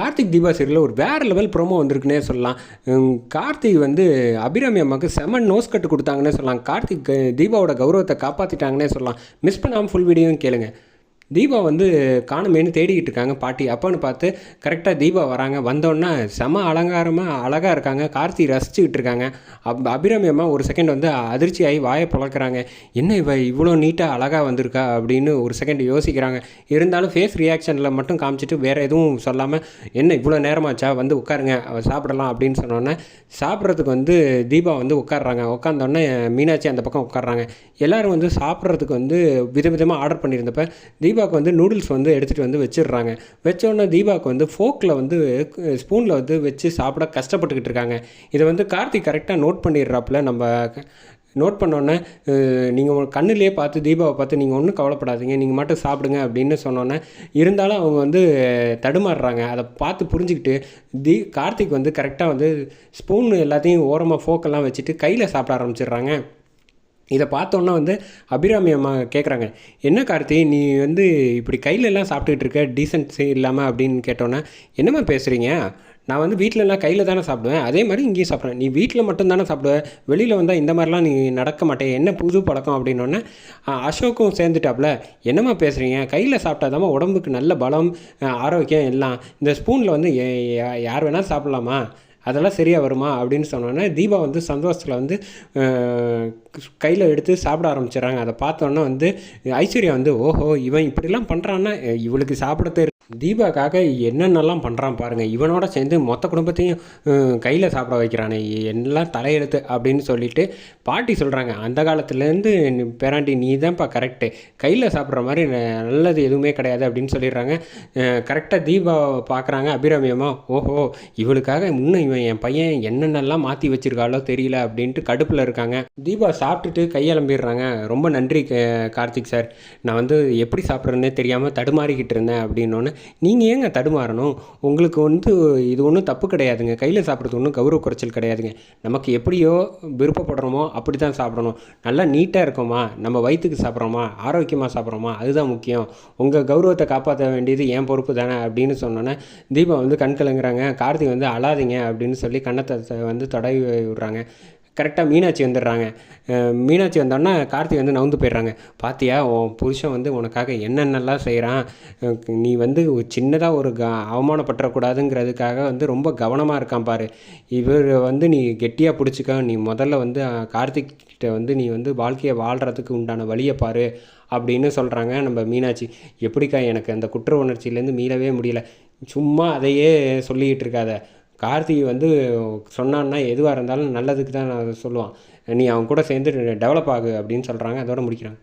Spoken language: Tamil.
கார்த்திக் தீபா சீரியலில் ஒரு வேறு லெவல் ப்ரோமோ வந்திருக்குன்னே சொல்லலாம். கார்த்திக் வந்து அபிராமி அம்மாவுக்கு செமன் நோஸ் கட்டு கொடுத்தாங்கன்னே சொல்லலாம். கார்த்திக் தீபாவோட கௌரவத்தை காப்பாற்றிட்டாங்கன்னே சொல்லலாம். மிஸ் பண்ணாமல் ஃபுல் வீடியோவும் கேளுங்கள் தீபா வந்து காணுமேனு தேடிக்கிட்டு இருக்காங்க பாட்டி. அப்போன்னு பார்த்து கரெக்டாக தீபா வராங்க. வந்தோடனே செம அலங்காரமாக அழகாக இருக்காங்க. கார்த்தி ரசிச்சுக்கிட்டு இருக்காங்க. அப் அபிரமியமாக ஒரு செகண்ட் வந்து அதிர்ச்சி ஆகி வாயை புழக்கிறாங்க என்ன இவ இவ்வளோ நீட்டாக அழகாக வந்திருக்கா? அப்படின்னு ஒரு செகண்ட் யோசிக்கிறாங்க. இருந்தாலும் ஃபேஸ் ரியாக்ஷனில் மட்டும் காமிச்சிட்டு வேறு எதுவும் சொல்லாமல் என்ன இவ்வளோ நேரமாச்சா? வந்து உட்காருங்க. சாப்பிடலாம். அப்படின்னு சொன்னோன்னே சாப்பிட்றதுக்கு வந்து தீபா வந்து உட்காடுறாங்க உட்காந்தோடனே மீனாட்சி அந்த பக்கம் உட்காடுறாங்க எல்லோரும் வந்து சாப்பிட்றதுக்கு வந்து விதவிதமாக ஆர்டர் பண்ணியிருந்தப்ப தீபாவுக்கு வந்து நூடுல்ஸ் வந்து எடுத்துகிட்டு வந்து வச்சிடுறாங்க. வச்சோடனே தீபாவுக்கு வந்து ஃபோக்கில் வந்து ஸ்பூனில் வந்து வச்சு சாப்பிட கஷ்டப்பட்டுக்கிட்டு இருக்காங்க. இதை வந்து கார்த்திக் கரெக்டாக நோட் பண்ணிடுறாப்புல. நம்ம நோட் பண்ணோன்னே நீங்கள் உங்கள் கண்ணுலேயே பார்த்து தீபாவை பார்த்து நீங்கள் ஒன்றும் கவலைப்படாதீங்க. நீங்கள் மட்டும் சாப்பிடுங்க அப்படின்னு சொன்னோன்னே இருந்தாலும் அவங்க வந்து தடுமாறுறாங்க. அதை பார்த்து புரிஞ்சுக்கிட்டு தீ கார்த்திக் வந்து கரெக்டாக வந்து ஸ்பூன் எல்லாத்தையும் ஓரமாக ஃபோக்கெல்லாம் வச்சுட்டு கையில் சாப்பிட ஆரம்பிச்சிடுறாங்க. இதை பார்த்தோன்னா வந்து அபிராமி அம்மா கேட்குறாங்க என்ன கார்த்தி நீ வந்து இப்படி கையிலெல்லாம் சாப்பிட்டுட்டு இருக்க? டீசென்ட்ஸி இல்லாமல் அப்படின்னு கேட்டோன்னே என்னம்மா பேசுகிறீங்க நான் வந்து வீட்டிலலாம் கையில் தானே சாப்பிடுவேன். அதே மாதிரி இங்கேயும் சாப்பிடுவேன் நீ வீட்டில் மட்டும் தானே சாப்பிடுவேன் வெளியில் வந்தால் இந்த மாதிரிலாம் நீ நடக்க மாட்டேன். என்ன புது பழக்கம்? அப்படின்னோடனே அசோக்கும் சேர்ந்துட்டாப்புல என்னம்மா பேசுகிறீங்க கையில் சாப்பிட்டாதாம்மா உடம்புக்கு நல்ல பலம் ஆரோக்கியம் எல்லாம். இந்த ஸ்பூனில் வந்து ஏ- யா- யார் வேணால் சாப்பிட்லாமா? அதெல்லாம் சரியாக வருமா அப்படின்னு சொன்னோன்னே தீபா வந்து சந்தோஷத்தில் வந்து கையில் எடுத்து சாப்பிட ஆரம்பிச்சிடுறாங்க. அதை பார்த்தோன்னே வந்து ஐஸ்வர்யா வந்து ஓஹோ இவன் இப்படிலாம் பண்ணுறான்னா இவளுக்கு சாப்பிட தெரி தீபாக்காக என்னென்னலாம் பண்ணுறான் பாருங்கள் இவனோட சேர்ந்து மொத்த குடும்பத்தையும் கையில் சாப்பிட வைக்கிறானே. எல்லாம் தலையெழுத்து அப்படின்னு சொல்லிட்டு பாட்டி சொல்கிறாங்க அந்த காலத்துலேருந்து பேராண்டி நீ தான்ப்பா கரெக்டு கையில் சாப்பிட்ற மாதிரி நல்லது எதுவுமே கிடையாது அப்படின்னு சொல்லிடுறாங்க. கரெக்டாக தீபா பார்க்குறாங்க அபிராமியம்மா ஓஹோ இவளுக்காக இன்னும் இவன் என் பையன் என்னென்னலாம் மாற்றி வச்சிருக்காளோ தெரியல அப்படின்ட்டு கடுப்பில் இருக்காங்க. தீபா சாப்பிட்டுட்டு கையெலம்பிடுறாங்க ரொம்ப நன்றி க- கார்த்திக் சார். நான் வந்து எப்படி சாப்பிட்றேன்னே தெரியாமல் தடுமாறிக்கிட்டு இருந்தேன் அப்படின்னோன்னு நீங்கள் ஏங்க தடுமாறணும்? உங்களுக்கு வந்து இது ஒன்றும் தப்பு கிடையாதுங்க. கையில் சாப்பிட்றது ஒன்றும் கௌரவ குறைச்சல் கிடையாதுங்க. நமக்கு எப்படியோ விருப்பப்படுறோமோ அப்படி தான் சாப்பிடணும். நல்லா நீட்டாக இருக்கோமா? நம்ம வயிற்றுக்கு சாப்பிட்றோமா? ஆரோக்கியமாக சாப்பிட்றோமா? அதுதான் முக்கியம். உங்கள் கௌரவத்தை காப்பாற்ற வேண்டியது என் பொறுப்பு தானே அப்படின்னு சொன்னோன்னே தீபா வந்து கண் கலங்குறாங்க. கார்த்திக் வந்து அழாதீங்க அப்படின்னு சொல்லி கண்ணத்தை வந்து தடவி விடுறாங்க. கரெக்டாக மீனாட்சி வந்துடுறாங்க. மீனாட்சி வந்தோடனே கார்த்தி வந்து நவுந்து போயிடுறாங்க. பாத்தியா உன் புருஷன் வந்து உனக்காக என்னென்னலாம் செய்கிறான் நீ வந்து சின்னதாக ஒரு க அவமானப்பட்டுறக்கூடாதுங்கிறதுக்காக வந்து ரொம்ப கவனமாக இருக்கான் பாரு. இவர் வந்து நீ கெட்டியாக பிடிச்சிக்க. நீ முதல்ல வந்து கார்த்திக் கிட்ட வந்து நீ வந்து வாழ்க்கையை வாழ்கிறதுக்கு உண்டான வழியை பாரு அப்படின்னு சொல்கிறாங்க நம்ம மீனாட்சி. எப்படிக்கா எனக்கு அந்த குற்ற உணர்ச்சியிலேருந்து மீளவே முடியல. சும்மா அதையே சொல்லிக்கிட்டு இருக்காத. கார்த்திகை வந்து சொன்னான்னா எதுவாக இருந்தாலும் நல்லதுக்கு தான் நான் சொல்லுவான். நீ அவன் கூட சேர்ந்து டெவலப் ஆகு அப்படின்னு சொல்கிறாங்க அதோட முடிக்கிறாங்க